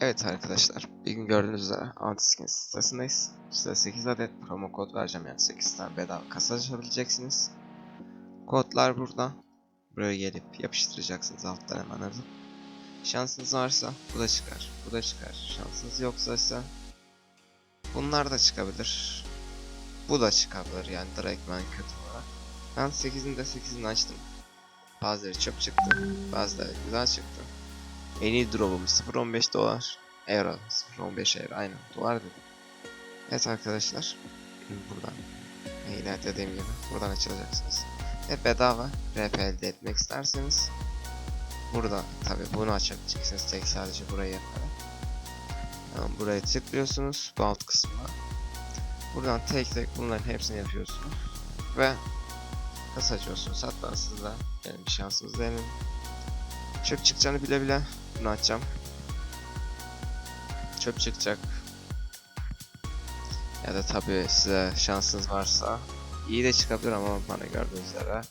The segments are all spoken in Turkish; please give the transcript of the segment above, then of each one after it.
Evet arkadaşlar, bir gün gördüğünüz üzere Antiskins sitesindeyiz. Size 8 adet promo kod vereceğim yani 8 tane bedava kasa açabileceksiniz. Kodlar burada. Buraya gelip yapıştıracaksınız alttan hemen alıp. Şansınız varsa bu da çıkar, bu da çıkar. Şansınız yoksa ise bunlar da çıkabilir. Bu da çıkabilir yani direktmen kötü olarak. Ben 8'in de 8'ini açtım. Bazıları çöp çıktı, bazıları güzel çıktı. En iyi drop'um 0.15 dolar. Euro. 0.15 euro aynen. Dolar dedim. Evet arkadaşlar. Buradan. Yine dediğim gibi buradan açılacaksınız. Ve bedava RP elde etmek isterseniz burada tabi bunu açabileceksiniz tek sadece burayı yaparak. Yani buraya tıklıyorsunuz bu alt kısmına. Buradan tek tek bunların hepsini yapıyorsunuz. Ve kasa açıyorsunuz. Hatta siz de benim şansınız deneyin. Çöp çıkacağını bile bile bunu açacağım. Çöp çıkacak. Ya da tabii size şansınız varsa iyi de çıkabilir ama bana gördüğünüz üzere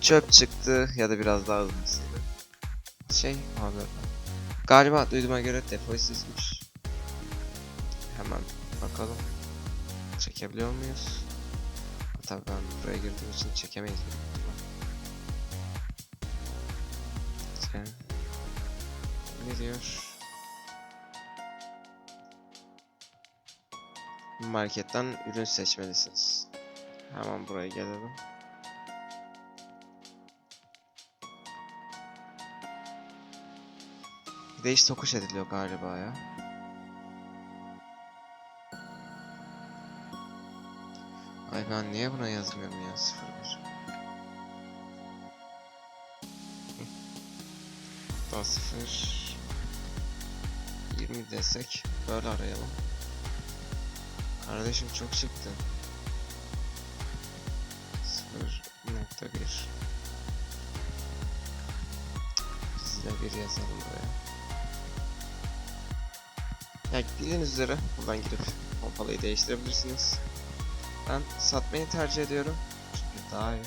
çöp çıktı ya da biraz daha hızlısıydı. Şey abi galiba duyduğuma göre defoysizmiş. Hemen bakalım. Çekebiliyor muyuz? Tabii ben buraya girdiğim için çekemeyiz. Sen ne diyor? Marketten ürün seçmelisiniz. Hemen buraya gelelim. Değiş tokuş ediliyor galiba ya. Ay ben niye buna yazmıyorum ya 01 Daha 0 20 desek böyle arayalım. Kardeşim çok çıktı. 0.1 Biz de bir yazalım buraya. Ya bildiğiniz üzere buradan girip pompalıyı değiştirebilirsiniz. Ben satmayı tercih ediyorum. Çünkü daha iyi.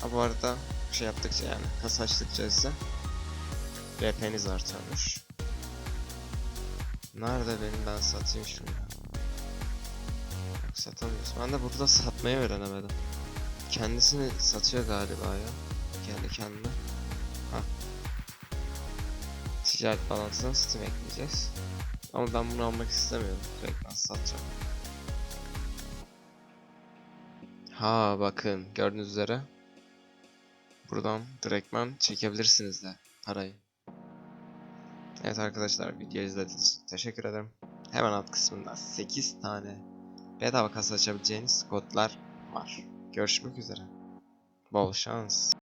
Ha bu arada şey yaptıkça yani kasa açtıkça ise RP'niz artıyormuş. Nerede benim ben satayım şunu ya. Satamıyoruz. Ben de burada satmayı öğrenemedim. Kendisini satıyor galiba ya. Kendi kendine. Ha. Ticaret balansına Steam ekleyeceğiz. Ama ben bunu almak istemiyorum. Direkt ben satacağım. Ha bakın gördüğünüz üzere. Buradan direktmen çekebilirsiniz de parayı. Evet arkadaşlar videoyu izlediğiniz için teşekkür ederim. Hemen alt kısmında 8 tane bedava kasa açabileceğiniz kodlar var. Görüşmek üzere. Bol şans.